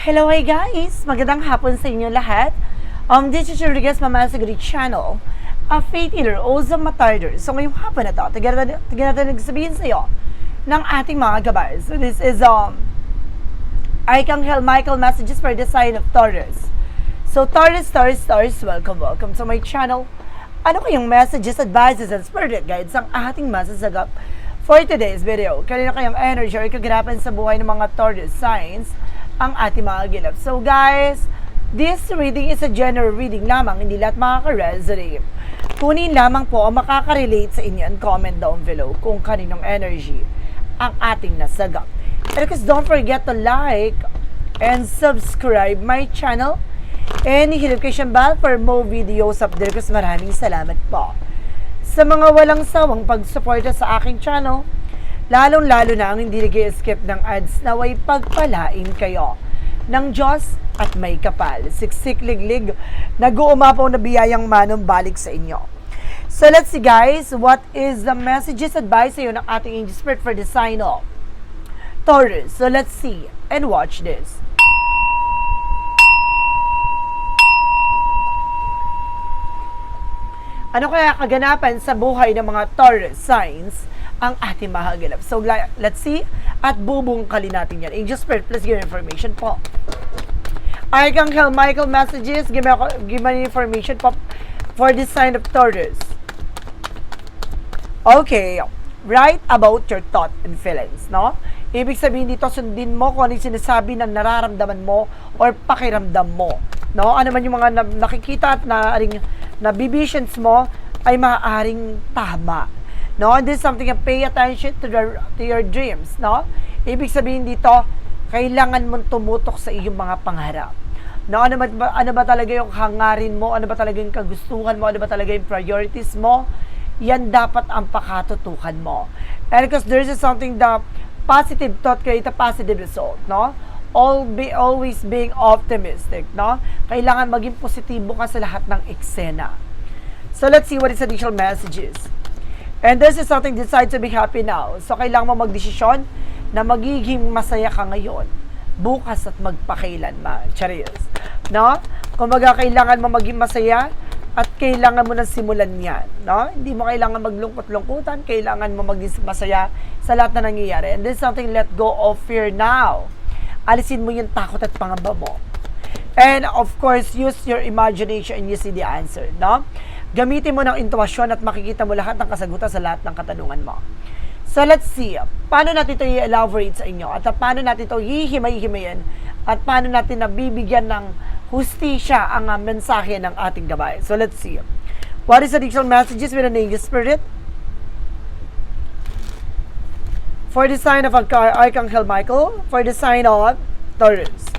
Hello, hi guys! Magandang hapon sa inyo lahat. Um, this is Rodriguez Mama Greek Channel. A faith healer, also matarder. So ngayong hapon na to, tignan natin, natin nagsabihin sa iyo ng ating mga gabay. So this is um, Archangel Michael messages for the sign of Taurus. So Taurus, Taurus, Taurus, welcome, welcome to my channel. Ano kayong messages, advices, and spirit guides ang ating masasagap for today's video? Kanina kayong energy or kaganapan sa buhay ng mga Taurus signs ang ating mga gilap. So guys, this reading is a general reading lamang, hindi lahat makaka-resonate. Kunin lamang po ang makaka-relate sa inyo and comment down below kung kaninong energy ang ating nasagap. And because don't forget to like and subscribe my channel and notification bell for more videos update because maraming salamat po. Sa mga walang sawang pagsuporta sa aking channel, lalong-lalo na ang hindi nag skip ng ads na way pagpalain kayo ng Diyos at may kapal. Siksik liglig, nag-uumapaw na biyayang manong balik sa inyo. So let's see guys, what is the messages advice sa iyo ng ating angel spirit for the sign of Taurus. So let's see and watch this. Ano kaya kaganapan sa buhay ng mga Taurus signs ang ating mahagalap? So, let's see at bubungkalin natin yan. Angel Spirit, please give information po. Archangel Michael messages, give me, give me information po for this sign of Taurus. Okay, write about your thought and feelings, no? Ibig sabihin dito, sundin mo kung ano sinasabi ng nararamdaman mo or pakiramdam mo. No? Ano man yung mga na- nakikita at na, aring, na visions mo ay maaaring tama. No? And this is something na pay attention to, the, to your dreams. No? Ibig sabihin dito, kailangan mong tumutok sa iyong mga pangarap. No, ano ba, ano ba talaga yung hangarin mo? Ano ba talaga yung kagustuhan mo? Ano ba talaga yung priorities mo? Yan dapat ang pakatutukan mo. And because there's something that positive thought create a positive result, no? All be always being optimistic, no? Kailangan maging positibo ka sa lahat ng eksena. So let's see what is additional messages. And this is something decide to be happy now. So kailangan mo magdesisyon na magiging masaya ka ngayon, bukas at magpakailanman. Charis. No? Kumbaga kailangan mo maging masaya at kailangan mo nang simulan yan. No? Hindi mo kailangan maglungkot-lungkutan, kailangan mo maging masaya sa lahat na nangyayari. And this is something let go of fear now. Alisin mo yung takot at pangamba mo. And of course, use your imagination and you see the answer, no? Gamitin mo ng intuasyon at makikita mo lahat ng kasagutan sa lahat ng katanungan mo. So let's see, paano natin ito i-elaborate sa inyo at paano natin ito hihimay-himayin at paano natin nabibigyan ng hustisya ang uh, mensahe ng ating gabay. So let's see. What is additional messages with an angel spirit? For the sign of Arch- Archangel Michael, for the sign of Taurus.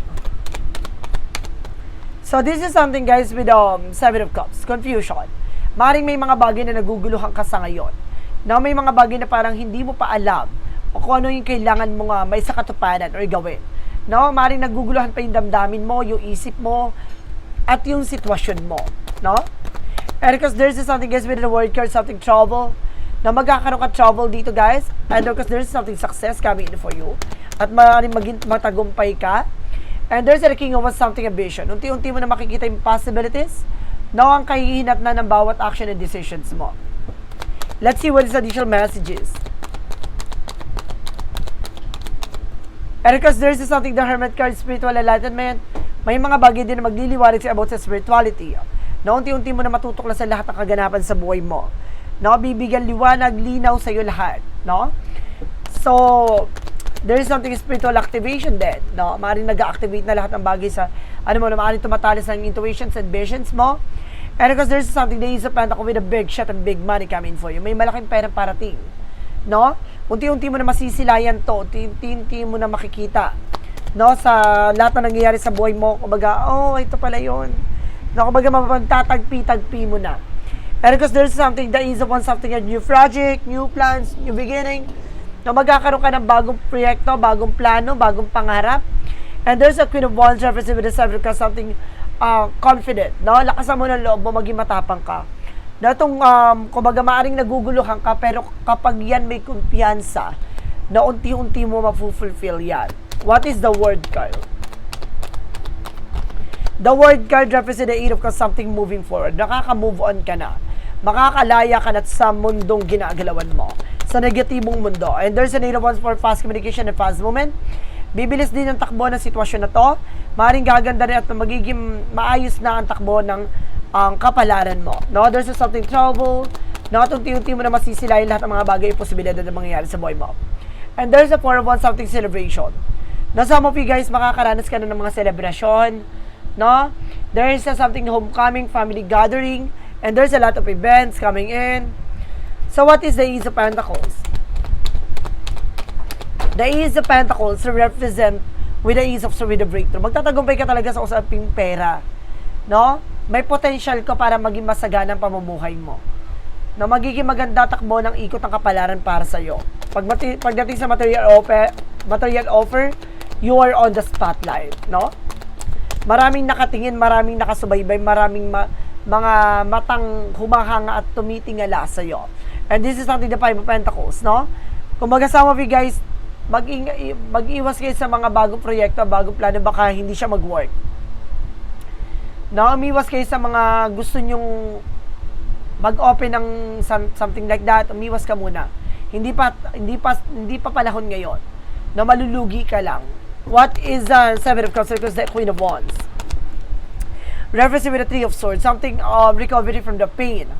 So this is something guys with um, Seven of Cups, confusion. Maring may mga bagay na naguguluhan ka sa ngayon. Na may mga bagay na parang hindi mo pa alam o kung ano yung kailangan mo nga may sa katuparan or gawin. No, maring naguguluhan pa yung damdamin mo, yung isip mo, at yung sitwasyon mo. No? And because there's something guys with the word card, something trouble, na magkakaroon ka trouble dito guys. And because there's something success coming in for you. At maaaring maging matagumpay ka. And there's a king of something ambition. Unti-unti mo na makikita yung possibilities na ang kahihinat na ng bawat action and decisions mo. Let's see what is additional messages. And because there's something the Hermit card, spiritual enlightenment, may mga bagay din na magliliwanag sa about sa spirituality. Na unti-unti mo na matutuklas sa lahat ng kaganapan sa buhay mo. No, bibigyan liwanag, linaw sa iyo lahat, no? So, there is something spiritual activation din, no? Maaaring nag-activate na lahat ng bagay sa, ano mo, na maaaring tumatalis ng intuitions and visions mo. And because there's something that is a pentacle with a big shot and big money coming for you. May malaking pera parating, no? Unti-unti mo na masisilayan to, unti-unti mo na makikita, no? Sa lahat na nangyayari sa buhay mo, kumbaga, oh, ito pala yon No, kumbaga mapapagtatagpi-tagpi mo na. And because there's something that is upon something, a new project, new plans, new beginning, na magkakaroon ka ng bagong proyekto, bagong plano, bagong pangarap. And there's a Queen of Wands represented with the Seven of something uh, confident, no? Lakasan mo ng loob mo, maging matapang ka. Na itong, um, kumbaga, maaring naguguluhan ka, pero kapag yan may kumpiyansa, na unti-unti mo mapufulfill yan. What is the word, Kyle? The word card represents the aid of something moving forward. Nakaka-move on ka na. Makakalaya ka na sa mundong ginagalawan mo. Sa negatibong mundo. And there's an aid of wands for fast communication and fast movement. Bibilis din ang takbo ng sitwasyon na to. Maring gaganda rin at magiging maayos na ang takbo ng ang kapalaran mo. No, there's something trouble. No, at unti-unti mo na masisilayin lahat ng mga bagay at posibilidad na mangyayari sa buhay mo. And there's a four of wands something celebration. Na some of you guys makakaranas ka na ng mga celebration. No? There is a something homecoming, family gathering, and there's a lot of events coming in. So what is the Ace of Pentacles? The Ace of Pentacles represent with the Ace of Swords with the breakthrough. Magtatagumpay ka talaga sa usaping pera. No? May potential ka para maging masagana ang pamumuhay mo. Na magiging maganda takbo ng ikot ng kapalaran para sa iyo. Pag mati- pagdating sa material offer, material offer, you are on the spotlight, no? Maraming nakatingin, maraming nakasubaybay, maraming ma- mga matang humahanga at tumitingala sa iyo. And this is something the Five of Pentacles, no? Kung some of you guys, mag mag-iwas kayo sa mga bagong proyekto, bagong plano, baka hindi siya mag-work. No, umiwas kayo sa mga gusto nyong mag-open ng some- something like that, umiwas ka muna. Hindi pa hindi pa hindi pa panahon ngayon na malulugi ka lang. What is the Seven of Cups? Because the Queen of Wands. Referencing with the Three of Swords, something of recovery from the pain.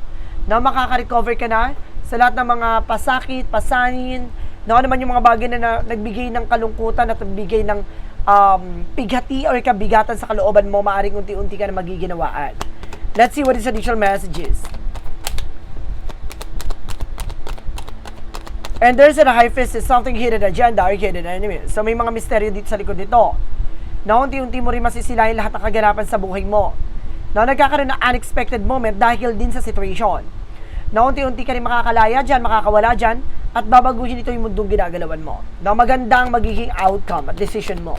Na makaka-recover ka na sa lahat ng mga pasakit, pasanin, na ano naman yung mga bagay na, na nagbigay ng kalungkutan at nagbigay ng um, pighati or kabigatan sa kalooban mo, maaring unti-unti ka na magiginawaan. Let's see what is additional messages. And there's a high fist is something hidden agenda or hidden enemy. So may mga misteryo dito sa likod nito. Na unti-unti mo rin masisilayin lahat ng kaganapan sa buhay mo. Na nagkakaroon ng unexpected moment dahil din sa situation. Na unti-unti ka rin makakalaya dyan, makakawala dyan, at babaguhin ito yung mundong ginagalawan mo. Na maganda ang magiging outcome at decision mo.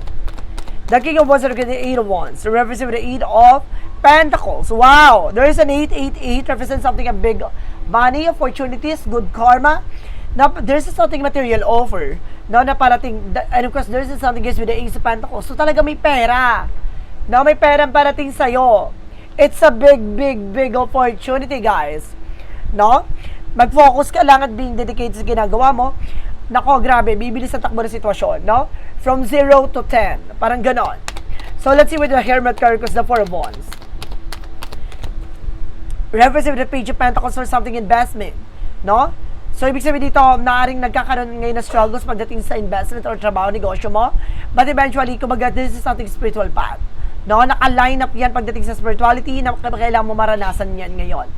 The King of Wands represents the Eight of Wands. Represents the Eight of Pentacles. Wow! There is an 888 represents something a big money, opportunities, good karma. Na, there's something material offer. No, na parating, and of course, there's something guys with the Ace of Pentacles. So talaga may pera. No, may pera parating sa'yo. It's a big, big, big opportunity, guys. No? Mag-focus ka lang at being dedicated sa ginagawa mo. Nako, grabe, bibilis ang takbo ng sitwasyon, no? From 0 to 10. Parang ganon. So, let's see with the Hermit card the Four of Wands. Represent the Page of Pentacles for something investment, no? So, ibig sabihin dito, naaring nagkakaroon ngayon ng struggles pagdating sa investment or trabaho, negosyo mo. But eventually, kumbaga, this is something spiritual path. No? Naka-line up yan pagdating sa spirituality na kailangan mo maranasan yan ngayon.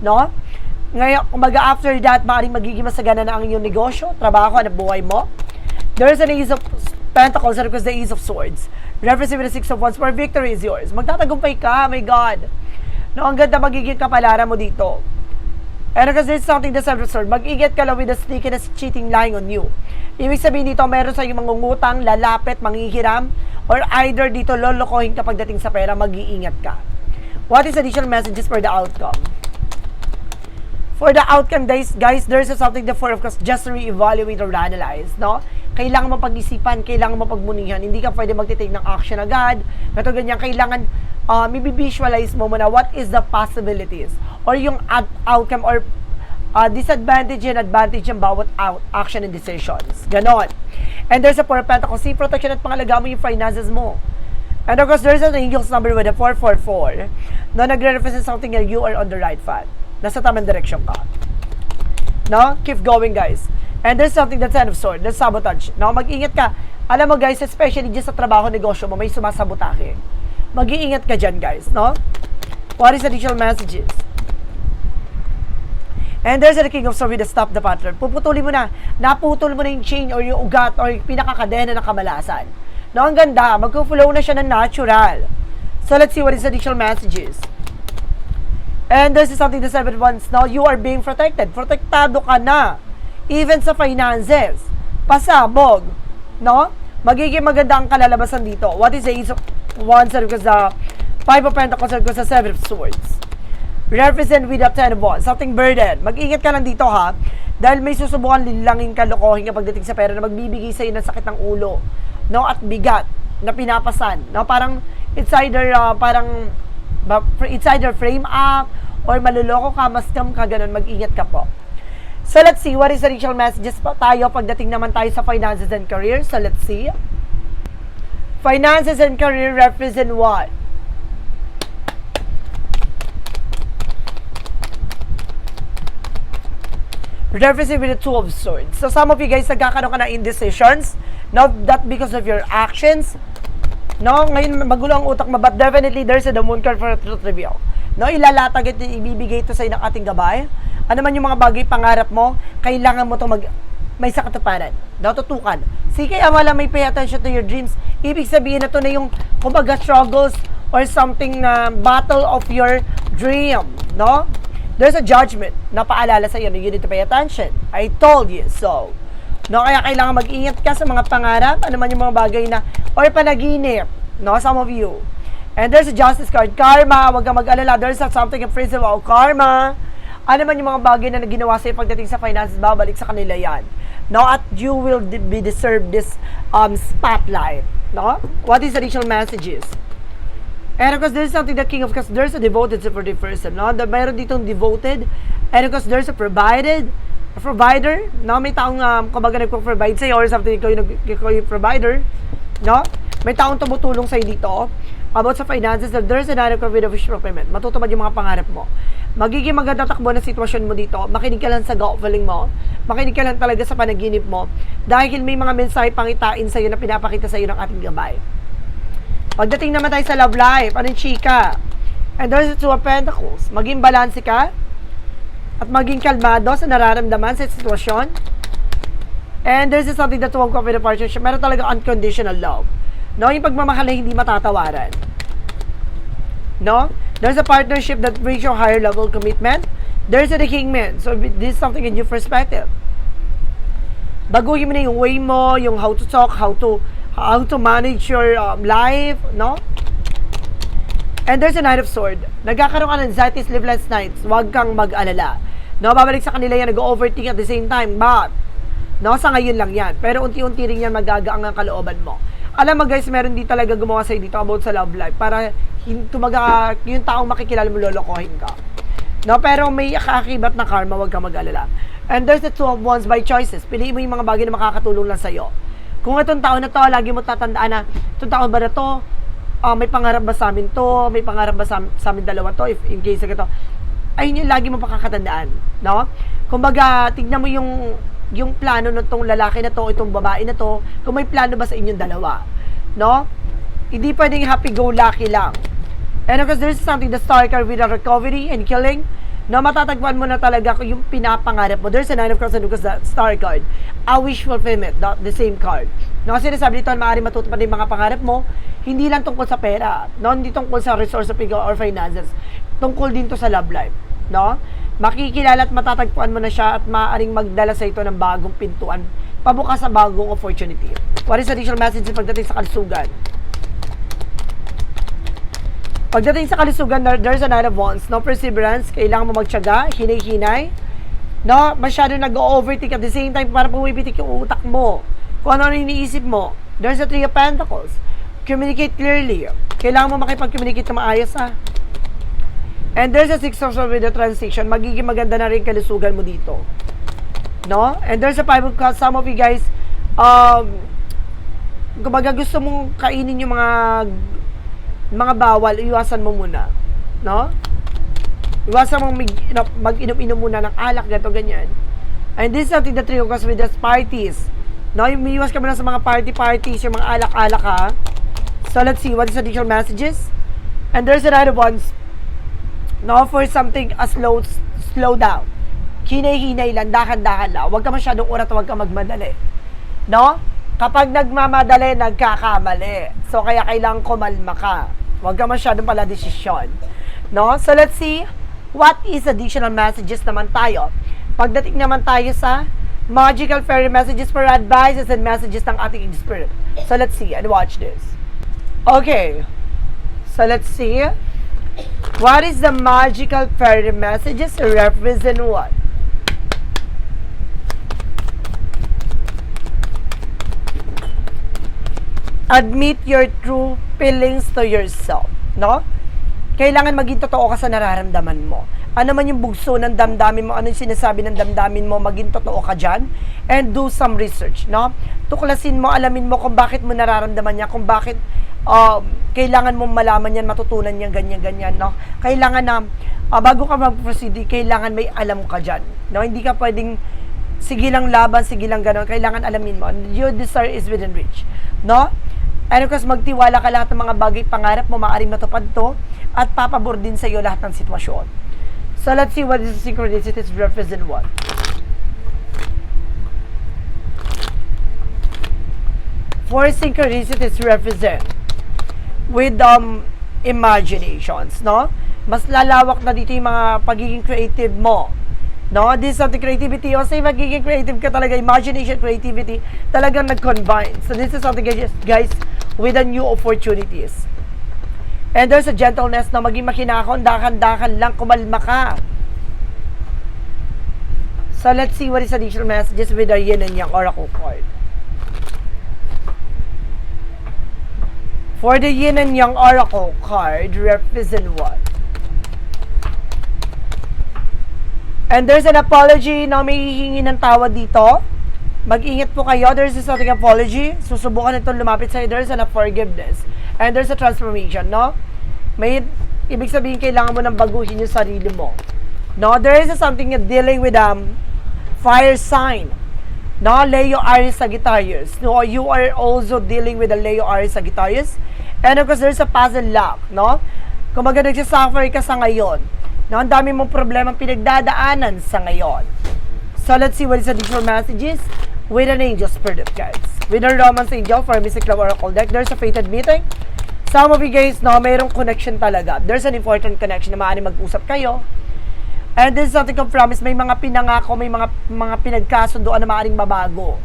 No? Ngayon, kumbaga after that, maaaring magiging masagana na ang iyong negosyo, trabaho, at buhay mo. There is an Ace of Pentacles and of course the Ace of Swords. Referencing with the Six of Wands, where victory is yours. Magtatagumpay ka, my God. No, ang ganda magiging kapalaran mo dito. And because this is something seventh sword, mag-ingat ka lang with the sneakiness cheating lying on you. Ibig sabihin dito, meron sa yung mangungutang, lalapit, manghihiram, or either dito lolokohin ka pagdating sa pera, mag-iingat ka. What is additional messages for the outcome? For the outcome, guys, guys there's something the four of course just re-evaluate or analyze, no? Kailangan mo pag-isipan, kailangan mo pagmunihan. Hindi ka pwede magtitake ng action agad. Ito ganyan, kailangan uh, visualize mo muna what is the possibilities or yung outcome or uh, disadvantage and advantage ng bawat out, action and decisions. Ganon. And there's a four of pentacles. See, protection at pangalaga mo yung finances mo. And of course, there's an angel's number with a 444 na nagre-represent something that you are on the right path. Nasa tamang direction ka. No? Keep going, guys. And there's something that's end of sword. There's sabotage. No? Mag-ingat ka. Alam mo, guys, especially dyan sa trabaho, negosyo mo, may sumasabotake. Mag-iingat ka dyan, guys. No? What is additional messages? And there's the king of swords with stop the pattern. Puputulin mo na. Naputol mo na yung chain or yung ugat or yung pinakakadena ng kamalasan. No, ang ganda. Magko-flow na siya ng natural. So, let's see what is additional messages. And this is something the seven ones. Now, you are being protected. Protektado ka na. Even sa finances. Pasabog. No? Magiging maganda ang kalalabasan dito. What is the ace of wands and because the five of pentacles and because the seven of swords? Represent with the ten of wands. Something burden. Mag-ingat ka lang dito ha. Dahil may susubukan linlangin kalokohin kapag dating sa pera na magbibigay sa'yo ng sakit ng ulo. No? At bigat na pinapasan. No? Parang It's either uh, parang, it's either frame up, or maluloko ka, mascam ka, ganun, mag-ingat ka po. So let's see, what is the initial messages po tayo pagdating naman tayo sa finances and career? So let's see. Finances and career represent what? Represent with the two of swords. So some of you guys nagkakaroon ka ng indecisions, not that because of your actions, No, ngayon magulo ang utak mo, but definitely there's a the moon card for a truth reveal. No, ilalatag ito, ibibigay ito sa ng ating gabay. Ano man yung mga bagay pangarap mo, kailangan mo to mag may sa katuparan. No, tutukan. Sige, kaya wala may pay attention to your dreams. Ibig sabihin na to na yung kumbaga struggles or something na battle of your dream. No? There's a judgment na paalala sa iyo na you need to pay attention. I told you so. No, kaya kailangan mag-ingat ka sa mga pangarap, ano man yung mga bagay na, or panaginip, no, some of you. And there's a justice card, karma, wag kang mag-alala, there's something in principle, karma, ano man yung mga bagay na ginawa sa'yo pagdating sa finances, babalik sa kanila yan. No, at you will be deserved this um, spotlight. No? What is the additional messages? And of course, there's something the King of Cups, there's a devoted supportive person, no? The, mayroon ditong devoted, and of course, there's a provided, provider, no? May taong, um, kumbaga, nagpo-provide sa'yo or something, ikaw yung, ikaw yung provider, no? May taong tumutulong sa'yo dito about sa finances that there's another COVID of wish fulfillment. Matutupad yung mga pangarap mo. Magiging maganda takbo na sitwasyon mo dito. Makinig ka lang sa gut feeling mo. Makinig ka lang talaga sa panaginip mo. Dahil may mga mensahe pangitain sa'yo na pinapakita sa'yo ng ating gabay. Pagdating naman tayo sa love life, anong chika? And there's the two of pentacles. Maging balanse ka at maging kalmado sa nararamdaman sa sitwasyon. And there's something that huwag ko with a partnership. Meron talaga unconditional love. No? Yung pagmamahal hindi matatawaran. No? There's a partnership that brings you a higher level commitment. There's a kingman. So this is something in your perspective. Baguhin mo na yung way mo, yung how to talk, how to how to manage your um, life, no? And there's a Knight of Sword. Nagkakaroon ka ng anxiety, sleepless nights. Huwag kang mag-alala. No, babalik sa kanila yan, nag-overthink at the same time. But, no, sa ngayon lang yan. Pero unti-unti rin yan magagaang ang kalooban mo. Alam mo guys, meron di talaga gumawa sa'yo dito about sa love life para hin- tumaga, yung taong makikilala mo lolokohin ka. No, pero may kaakibat na karma, huwag kang mag-alala. And there's the two of wands by choices. Piliin mo yung mga bagay na makakatulong lang sa'yo. Kung itong tao na to, lagi mo tatandaan na, itong tao ba na to, ah, may pangarap ba sa amin to, may pangarap ba sa, sa amin dalawa to, if in case na to, ayun yung lagi mo pakakatandaan, no? Kumbaga, tignan mo yung yung plano ng tong lalaki na to, itong babae na to, kung may plano ba sa inyong dalawa, no? Hindi pwedeng happy-go-lucky lang. And of course, there's something the star card with a recovery and killing. No, matatagpuan mo na talaga yung pinapangarap mo. There's a nine of cups and because the star card. A wish fulfillment, not the same card. No, sinasabi dito, maaari matutupad yung mga pangarap mo, hindi lang tungkol sa pera, no, hindi tungkol sa resource of ego or finances, tungkol din to sa love life, no? Makikilala at matatagpuan mo na siya at maaaring magdala sa ito ng bagong pintuan, pabukas sa bagong opportunity. What is additional message pagdating sa kalusugan? Pagdating sa kalusugan, there- there's a nine of wands, no perseverance, kailangan mo magtiyaga, hinay-hinay, no, masyado nag-overthink at the same time, para pumipitik yung utak mo. Kung ano ang iniisip mo. There's a three of pentacles. Communicate clearly. Kailangan mo makipag-communicate na maayos, ha? And there's a six of swords with the transition. Magiging maganda na rin kalusugan mo dito. No? And there's a five of cups. Some of you guys, um, kumbaga gusto mong kainin yung mga mga bawal, iwasan mo muna. No? Iwasan mong mag, ino- mag-inom-inom muna ng alak, gato ganyan. And this is something that cups with the parties. No, umiiwas ka muna sa mga party-parties, yung mga alak-alak ha. So let's see, what is additional messages? And there's another ones, no, for something a slow, slow down. Hinay-hinay lang, dahan-dahan lang. Huwag ka masyadong urat, huwag ka magmadali. No? Kapag nagmamadali, nagkakamali. So, kaya kailangan kumalma ka. Huwag ka masyadong pala desisyon. No? So, let's see, what is additional messages naman tayo? Pagdating naman tayo sa magical fairy messages for advices and messages ng ating spirit. So, let's see and watch this. Okay. So, let's see. What is the magical fairy messages represent what? admit your true feelings to yourself, no? Kailangan maging totoo ka sa nararamdaman mo. Ano man yung bugso ng damdamin mo, ano yung sinasabi ng damdamin mo, maging totoo ka dyan. And do some research, no? Tuklasin mo, alamin mo kung bakit mo nararamdaman niya, kung bakit um, kailangan mong malaman yan, matutunan yan, ganyan, ganyan, no? Kailangan na, ah, bago ka mag-proceed, kailangan may alam ka dyan, no? Hindi ka pwedeng, sige lang laban, sige lang gano'n, kailangan alamin mo, your desire is within reach, no? And of course, magtiwala ka lahat ng mga bagay, pangarap mo, maaaring matupad to, at papabor din sa iyo lahat ng sitwasyon. So let's see what is the synchronicities represent what. Four synchronicities represent with um, imaginations, no? Mas lalawak na dito yung mga pagiging creative mo. No? This is something creativity. Say magiging creative ka talaga, imagination, creativity, talagang nag-combine. So this is something guys, guys with a new opportunities. And there's a gentleness na maging makinakon, dakan-dakan lang, kumalma ka. So let's see what is additional messages with our yin and yang oracle card. For the yin and yang oracle card, represent what? And there's an apology na may hihingi ng tawad dito. Mag-ingat po kayo. There's a something apology. Susubukan ito lumapit sa'yo. There's an forgiveness. And there's a transformation, no? May, ibig sabihin, kailangan mo nang baguhin yung sarili mo. No? There is a something dealing with um, fire sign. No? Leo Aries Sagittarius. No? You are also dealing with a Leo Aries Sagittarius. And of course, there's a puzzle lock. No? Kung baga nagsasuffer ka sa ngayon, No, ang dami mong problema pinagdadaanan sa ngayon. So, let's see what is the additional messages with an angel spirit guys. With a romance angel for Mystic Love Oracle deck, there's a fated meeting. Some of you guys, no, mayroong connection talaga. There's an important connection na maaaring mag-usap kayo. And this is something of promise. May mga pinangako, may mga mga pinagkasundoan na maaaring mabago.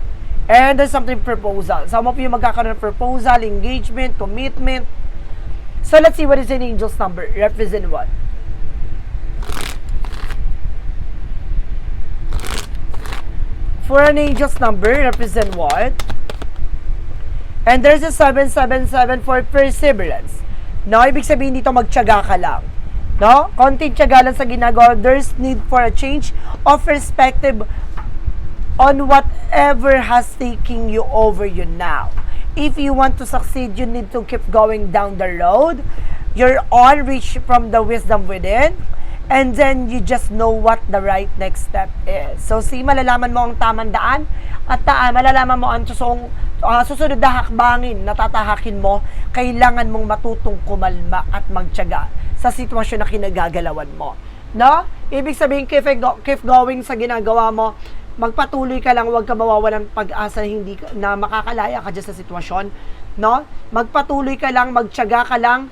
And there's something proposal. Some of you magkakaroon ng proposal, engagement, commitment. So, let's see what is an angel's number. Represent what? for an angel's number represent what? And there's a 777 for perseverance. No, ibig sabihin dito magtiyaga ka lang. No? Konting tiyaga lang sa ginagawa. There's need for a change of perspective on whatever has taking you over you now. If you want to succeed, you need to keep going down the road. You're on reach from the wisdom within and then you just know what the right next step is. So, si malalaman mo ang tamang daan at uh, malalaman mo ang susong, uh, susunod na hakbangin na tatahakin mo, kailangan mong matutong kumalma at magtyaga sa sitwasyon na kinagagalawan mo. No? Ibig sabihin, keep, keep going sa ginagawa mo, magpatuloy ka lang, huwag ka mawawalan pag-asa hindi na makakalaya ka dyan sa sitwasyon. No? Magpatuloy ka lang, magtyaga ka lang,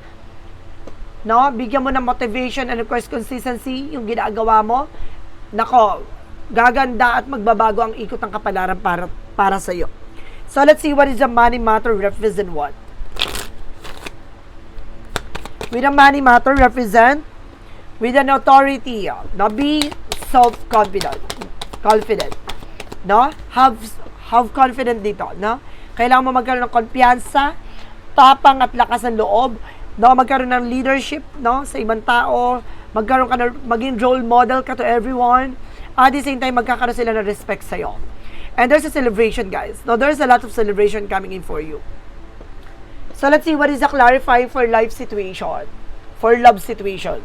no? Bigyan mo ng motivation and of course consistency yung ginagawa mo. Nako, gaganda at magbabago ang ikot ng kapalaran para para sa iyo. So let's see what is the money matter represent what. With a money matter represent with an authority. No, be self-confident. Confident. No? Have have confident dito, no? Kailangan mo magkaroon ng kumpiyansa, tapang at lakas ng loob no magkaroon ng leadership no sa ibang tao. Magkaroon ka na maging role model ka to everyone. At the same time magkakaroon sila ng respect sa iyo and there's a celebration guys. No there's a lot of celebration coming in for you. So let's see what is a clarifying for life situation for love situation.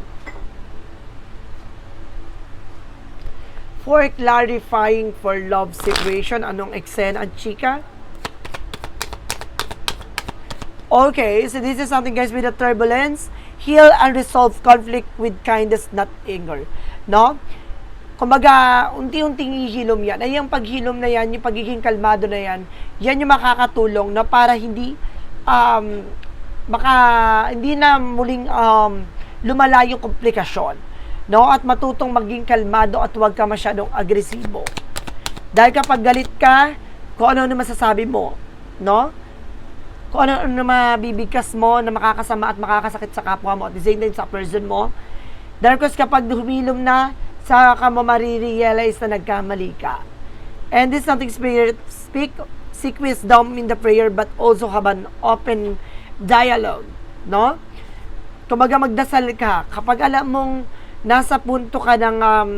For clarifying for love situation anong eksena ang chika Okay, so this is something guys with the turbulence. Heal and resolve conflict with kindness, not anger. No? Kumbaga, unti-unting ihilom yan. Ay, yung paghilom na yan, yung pagiging kalmado na yan, yan yung makakatulong na para hindi, um, maka, hindi na muling um, lumala yung komplikasyon. No? At matutong maging kalmado at huwag ka masyadong agresibo. Dahil kapag galit ka, kung ano na masasabi mo, no? Kung ano, ano mabibigkas mo na makakasama at makakasakit sa kapwa mo at the same time sa person mo. Dahil kapag humilom na, sa ka mo marirealize na nagkamali ka. And this something spirit speak seek wisdom in the prayer but also have an open dialogue, no? Kumbaga magdasal ka kapag alam mong nasa punto ka ng um,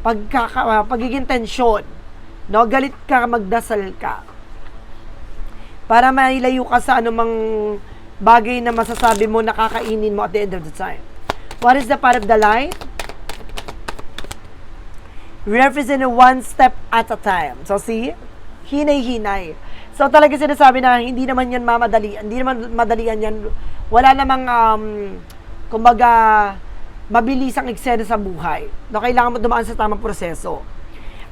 pagkaka, uh, pagiging tensyon, no? Galit ka, magdasal ka. Para mailayo ka sa anumang bagay na masasabi mo nakakainin mo at the end of the time. What is the part of the line? represent one step at a time. So, see? Hinay-hinay. So, talaga sinasabi na hindi naman yan mamadali. Hindi naman madalian yan. Wala namang, um, kumbaga, mabilis ang eksena sa buhay. No, kailangan mo dumaan sa tamang proseso.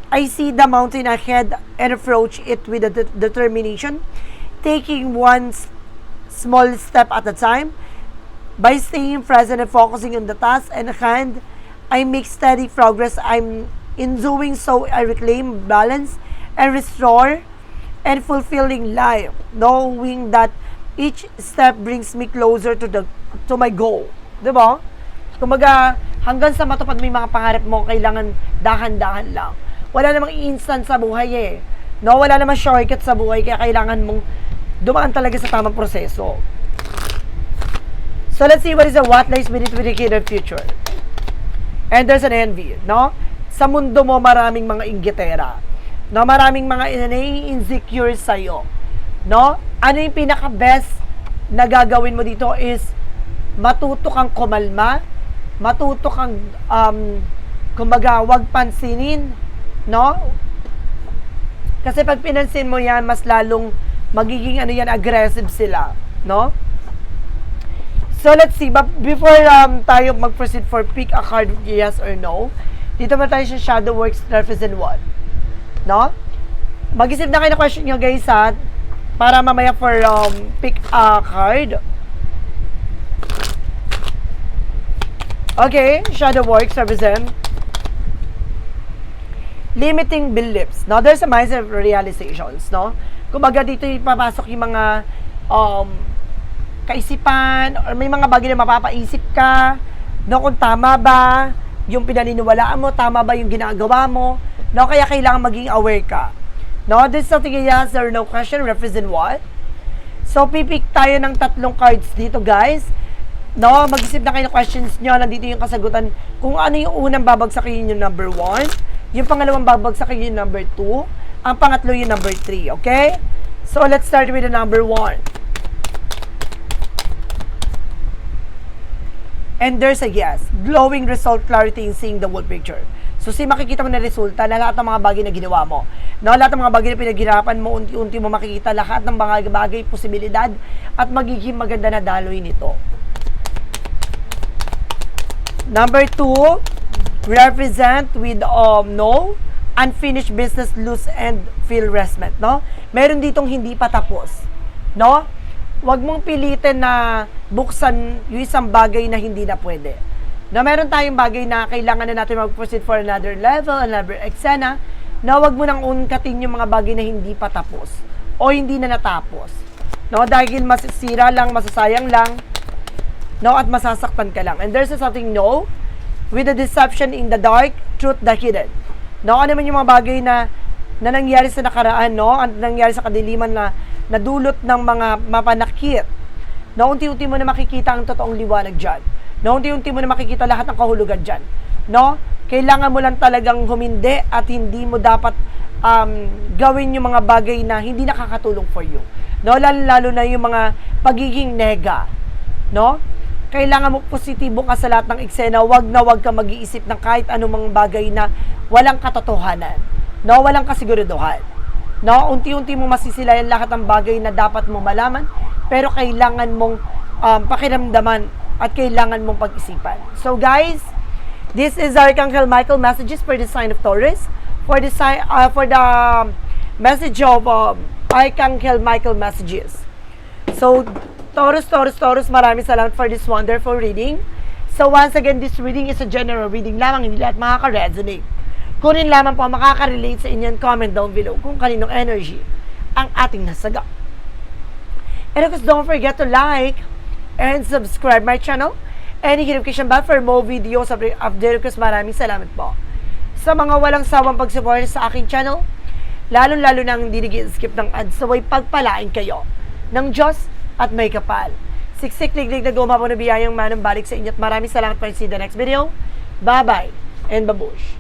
I see the mountain ahead and approach it with a de- determination, taking one small step at a time. By staying present and focusing on the task and hand, I make steady progress. I'm in doing so, I reclaim balance and restore and fulfilling life, knowing that each step brings me closer to the to my goal. 'Di ba? Kumbaga, hanggang sa matupad mo yung mga pangarap mo, kailangan dahan-dahan lang. Wala namang instant sa buhay eh. No, wala namang shortcut sa buhay, kaya kailangan mong dumaan talaga sa tamang proseso. So let's see what is the what lies beneath the of future. And there's an envy, no? Sa mundo mo maraming mga inggitera. No, maraming mga nai-insecure sa'yo. No? Ano yung pinaka-best na gagawin mo dito is matuto kang kumalma, matuto kang um, kumbaga wag pansinin, no? Kasi pag pinansin mo yan, mas lalong magiging ano yan, aggressive sila, no? So let's see, but before um, tayo mag-proceed for pick a card, yes or no, dito mo tayo sa Shadow Works Represent 1. No? Mag-isip na kayo ng question nyo guys ha, para mamaya for um, pick a card. Okay, Shadow Works Represent limiting beliefs. No? There's a mindset realizations, no? Kumbaga dito ipapasok yung mga um, kaisipan or may mga bagay na mapapaisip ka, no, kung tama ba yung pinaniniwalaan mo, tama ba yung ginagawa mo, no, kaya kailangan maging aware ka. No, this is something yes or no question, represent what? So, pipik tayo ng tatlong cards dito, guys. No, mag-isip na kayo ng questions nyo. Nandito yung kasagutan. Kung ano yung unang babagsakin yung number one, yung pangalawang babagsakin yung number two, ang pangatlo yung number three, okay? So, let's start with the number one. And there's a yes. Glowing result clarity in seeing the whole picture. So, si makikita mo na resulta na lahat ng mga bagay na ginawa mo. No, lahat ng mga bagay na pinaghirapan mo, unti-unti mo makikita lahat ng mga bagay, posibilidad, at magiging maganda na daloy nito. Number two, represent with um, no, unfinished business, lose and feel resentment, no? Meron ditong hindi pa tapos, no? Huwag mong pilitin na buksan yung isang bagay na hindi na pwede. Na meron tayong bagay na kailangan na natin mag-proceed for another level, another eksena, na wag mo nang unkatin yung mga bagay na hindi pa tapos o hindi na natapos. No, dahil masisira lang, masasayang lang, no, at masasaktan ka lang. And there's something no, with the deception in the dark, truth the hidden. No, ano man yung mga bagay na na nangyari sa nakaraan, no, ang nangyari sa kadiliman na nadulot ng mga mapanakit. No, unti-unti mo na makikita ang totoong liwanag dyan. No, unti-unti mo na makikita lahat ng kahulugan dyan. No, kailangan mo lang talagang humindi at hindi mo dapat um, gawin yung mga bagay na hindi nakakatulong for you. No, lalo, lalo na yung mga pagiging nega. No? Kailangan mo positibo ka sa lahat ng eksena. Wag na wag ka mag-iisip ng kahit anumang bagay na walang katotohanan. No, walang kasiguraduhan. No, unti-unti mo masisilayan lahat ng bagay na dapat mo malaman, pero kailangan mong um, pakiramdaman at kailangan mong pag-isipan. So guys, this is Archangel Michael messages for the sign of Taurus. For the sign, uh, for the message of um, Archangel Michael messages. So, Taurus, Taurus, Taurus, maraming salamat for this wonderful reading. So, once again, this reading is a general reading lamang, hindi lahat makaka-resonate. Kung rin lamang po makaka-relate sa inyo, comment down below kung kaninong energy ang ating nasaga. And of course, don't forget to like and subscribe my channel and notification bell for more videos of Derek Cruz. Maraming salamat po. Sa mga walang sawang pag-support sa aking channel, lalong-lalo na ang hindi nag-skip ng ads, naway pagpalain kayo ng Diyos at may kapal. Siksik, liglig na gumawa po na biyayang manang balik sa inyo at maraming salamat pa see in the next video. Bye-bye and babush.